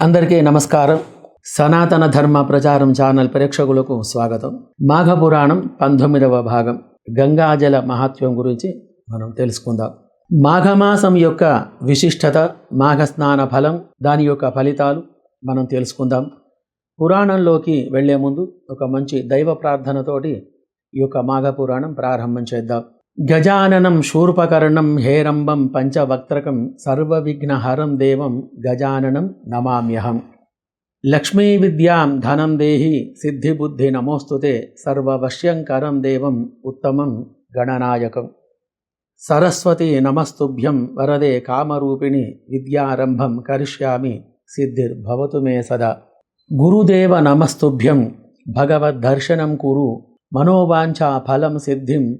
అందరికీ నమస్కారం. సనాతన ధర్మ ప్రచారం ఛానల్ ప్రేక్షకులకు స్వాగతం. మాఘ పురాణం పంతొమ్మిదవ భాగం. గంగాజల మహత్వం గురించి మనం తెలుసుకుందాం. మాఘమాసం యొక్క విశిష్టత మాఘ స్నాన ఫలం దాని యొక్క ఫలితాలు మనం తెలుసుకుందాం. పురాణంలోకి వెళ్ళే ముందు ఒక మంచి దైవ ప్రార్థనతోటి ఈ యొక్క మాఘ పురాణం ప్రారంభం చేద్దాం. గజాననం శూర్పకర్ణం హేరంబం పంచవక్త్రకం సర్వవిఘ్నహరం దేవం గజాననం నమామ్యహం. లక్ష్మీ విద్యాం ధనం దేహి సిద్ధిబుద్ధి నమోస్తుతే సర్వవశ్యంకరం దేవం ఉత్తమం గణనాయకం. సరస్వతి నమస్తుభ్యం వరదే కామరూపిణి విద్యారంభం కరిష్యామి సిద్ధిర్భవతు మే సదా. గురుదేవ నమస్తుభ్యం భగవద్దర్శనం కురు మనోవాంఛా ఫలం సిద్ధిం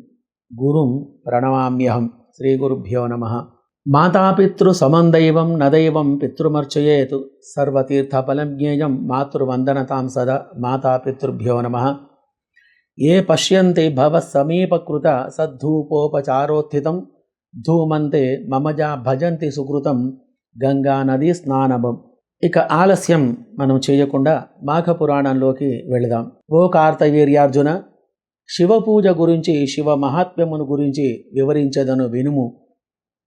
గురుం ప్రణమామ్యహం శ్రీ గురుభ్యో నమ. మాతాపితృసమందైవం నదైవం పితృమర్చయేత్ సర్వతీర్థఫలం జ్ఞేయం మాతృవందనతాం సదా మాతాపితృభ్యో నమ. ఏ పశ్యంతి భవ సమీపకృత సద్ధూపోపచారోత్థితం ధూమంతే మమజా భజంతి సుకృతం గంగానదీ స్నానభం. ఇక ఆలస్యం మనం చేయకుండా మాఘపురాణంలోకి వెళదాం. ఓ కార్తవీర్యార్జున శివ పూజ గురించి శివ మహాత్మ్యమును గురించి వివరించదను వినుము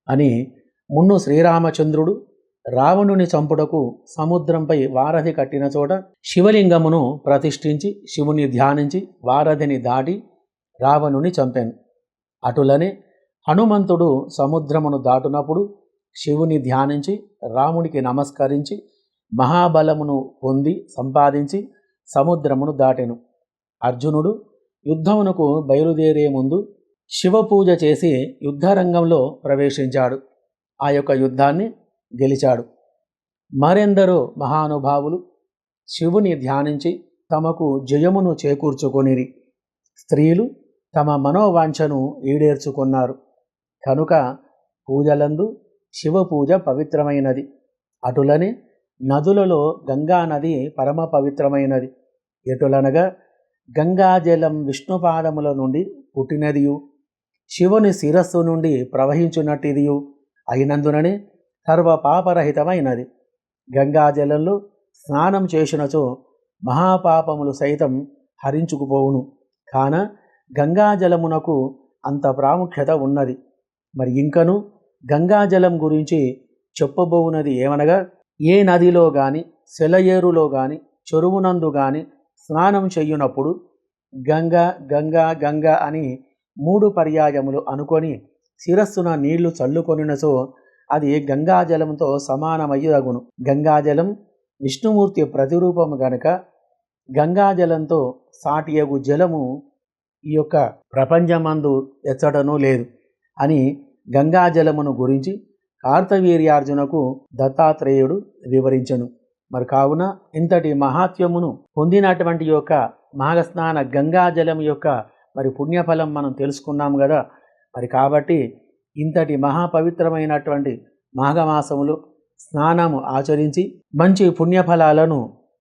అని మున్ను శ్రీరామచంద్రుడు రావణుని చంపుటకు సముద్రంపై వారధి కట్టిన చోట శివలింగమును ప్రతిష్ఠించి శివుని ధ్యానించి వారధిని దాటి రావణుని చంపాను. అటులనే హనుమంతుడు సముద్రమును దాటునప్పుడు శివుని ధ్యానించి రామునికి నమస్కరించి మహాబలమును పొంది సంపాదించి సముద్రమును దాటెను. అర్జునుడు యుద్ధమునకు బయలుదేరే ముందు శివపూజ చేసి యుద్ధరంగంలో ప్రవేశించాడు. ఆ యొక్క యుద్ధాన్ని గెలిచాడు. మరెందరో మహానుభావులు శివుని ధ్యానించి తమకు జయమును చేకూర్చుకొనిరి. స్త్రీలు తమ మనోవాంఛను ఈడేర్చుకున్నారు. కనుక పూజలందు శివపూజ పవిత్రమైనది. అటులనే నదులలో గంగా నది పరమ పవిత్రమైనది. ఎటులనగా గంగాజలం విష్ణుపాదముల నుండి పుట్టినదియు శివుని శిరస్సు నుండి ప్రవహించున్నట్టిదియు అయినందుననే సర్వ పాపరహితమైనది గంగాజలంలో స్నానం చేసినచో మహాపాపములు సైతం హరించుకుపోవును. కాన గంగాజలమునకు అంత ప్రాముఖ్యత ఉన్నది. మరి ఇంకను గంగాజలం గురించి చెప్పబోవునది ఏమనగా ఏ నదిలో కానీ సెలయేరులో కానీ చెరువునందు కానీ స్నానం చెయ్యునప్పుడు గంగ గంగా గంగ అని మూడు పర్యాయములు అనుకొని శిరస్సున నీళ్ళు చల్లుకొనినచో అది గంగాజలంతో సమానమయ్యగును గంగాజలం విష్ణుమూర్తి ప్రతిరూపము గనక గంగాజలంతో సాటియగు జలము ఈ యొక్క ప్రపంచమందు ఎచ్చడనూ లేదు అని గంగాజలమును గురించి కార్తవీర్యార్జునకు దత్తాత్రేయుడు వివరించను. మరి కావున ఇంతటి మహాత్యమును పొందినటువంటి యొక్క మాఘస్నాన గంగాజలం యొక్క మరి పుణ్యఫలం మనం తెలుసుకున్నాం కదా. మరి కాబట్టి ఇంతటి మహాపవిత్రమైనటువంటి మాఘమాసములు స్నానము ఆచరించి మంచి పుణ్యఫలాలను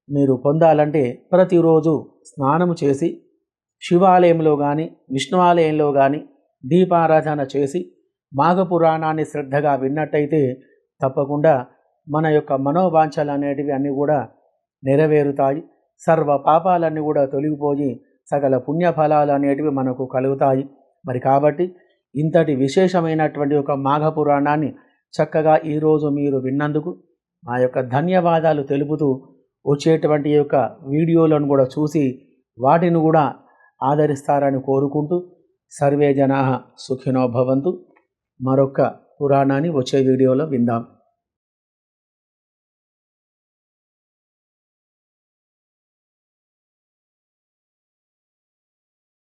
మీరు పొందాలంటే ప్రతిరోజు స్నానము చేసి శివాలయంలో కానీ విష్ణువాలయంలో కానీ దీపారాధన చేసి మాఘ పురాణాన్ని శ్రద్ధగా విన్నట్టయితే తప్పకుండా మన యొక్క మనోవాంఛలు అనేటివి అన్నీ కూడా నెరవేరుతాయి. సర్వ పాపాలన్నీ కూడా తొలగిపోయి సకల పుణ్యఫలాలు అనేటివి మనకు కలుగుతాయి. మరి కాబట్టి ఇంతటి విశేషమైనటువంటి ఒక మాఘ పురాణాన్ని చక్కగా ఈరోజు మీరు విన్నందుకు మా యొక్క ధన్యవాదాలు తెలుపుతూ వచ్చేటువంటి యొక్క వీడియోలను కూడా చూసి వాటిని కూడా ఆదరిస్తారని కోరుకుంటూ సర్వే జనా సుఖినో భవంతు. మరొక పురాణాన్ని వచ్చే వీడియోలో విందాం.